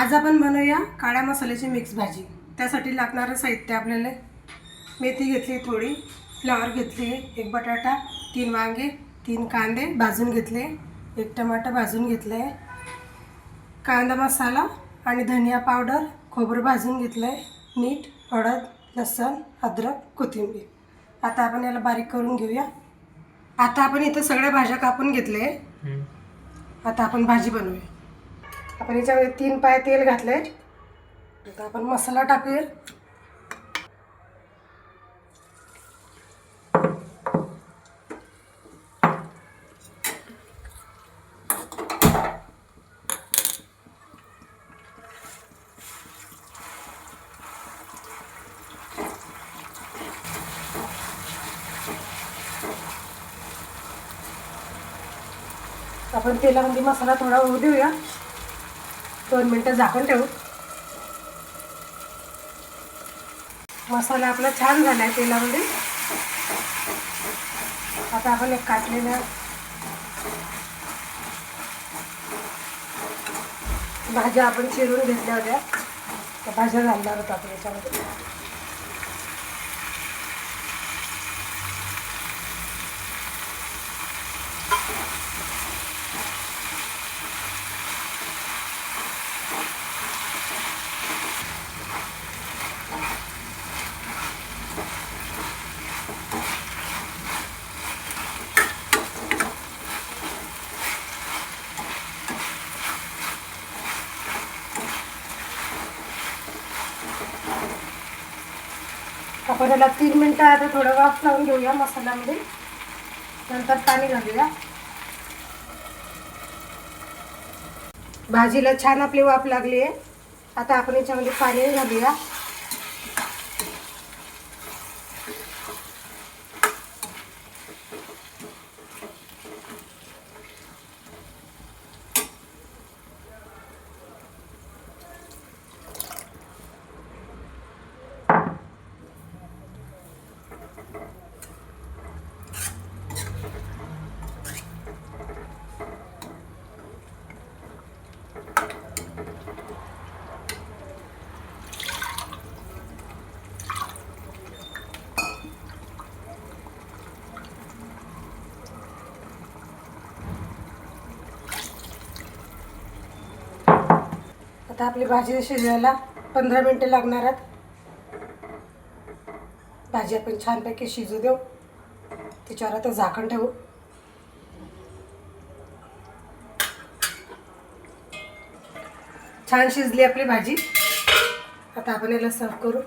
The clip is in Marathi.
आज आपण बनवूया काळ्या मसाल्याची मिक्स भाजी. त्यासाठी लागणारं साहित्य आपल्याला मेथी घेतली थोडी फ्लावर घेतली एक बटाटा तीन वांगे तीन कांदे भाजून घेतले एक टमाटर भाजून घेतलं आहे कांदा मसाला आणि धनिया पावडर खोबरं भाजून घेतलं आहे मीठ हळद लसण अद्रक कोथिंबीर. आता आपण याला बारीक करून घेऊया. आता आपण इथं सगळ्या भाज्या कापून घेतले आता आपण भाजी बनवूया. आपण याच्यामध्ये तीन पाय तेल घातले आता आपण मसाला टाकूया. आपण तेलामध्ये मसाला थोडा होऊ देऊया दोन मिनटं झाकून ठेवू. मसाला आपला छान झाला आहे तेलामध्ये. आता आपण एक काटलेल्या भाज्या आपण चिरून घेतल्या होत्या. त्या भाज्या घालणार होत्या आपण याच्यामध्ये. आपण याला तीन मिनटं आता थोडं वाफ लावून घेऊया मसाल्यामध्ये. नंतर पाणी घालूया. भाजीला छान आपली वाफ लागली आहे आता आपण याच्यामध्ये पाणी घालूया. आता आपली भाजी शिजवायला पंधरा मिनटं लागणार आहेत. भाजी आपण छानपैकी शिजू देऊ. त्याच्यावर आता झाकण ठेवू. छान शिजली आपली भाजी. आता आपण याला सर्व करू.